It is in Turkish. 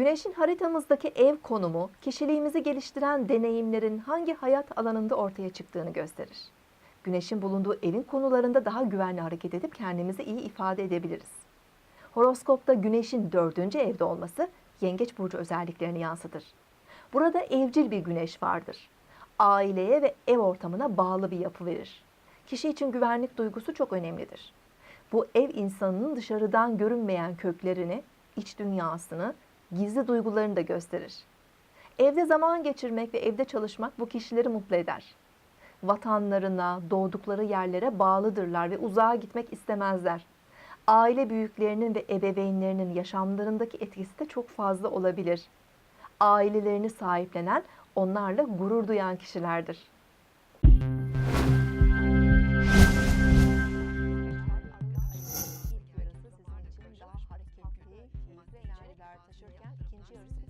Güneşin haritamızdaki ev konumu, kişiliğimizi geliştiren deneyimlerin hangi hayat alanında ortaya çıktığını gösterir. Güneşin bulunduğu evin konularında daha güvenli hareket edip kendimizi iyi ifade edebiliriz. Horoskopta güneşin dördüncü evde olması yengeç burcu özelliklerini yansıtır. Burada evcil bir güneş vardır. Aileye ve ev ortamına bağlı bir yapı verir. Kişi için güvenlik duygusu çok önemlidir. Bu ev insanının dışarıdan görünmeyen köklerini, iç dünyasını, gizli duygularını da gösterir. Evde zaman geçirmek ve evde çalışmak bu kişileri mutlu eder. Vatanlarına, doğdukları yerlere bağlıdırlar ve uzağa gitmek istemezler. Aile büyüklerinin ve ebeveynlerinin yaşamlarındaki etkisi de çok fazla olabilir. Ailelerini sahiplenen, onlarla gurur duyan kişilerdir. miktarlar taşırken ikinci yarısı da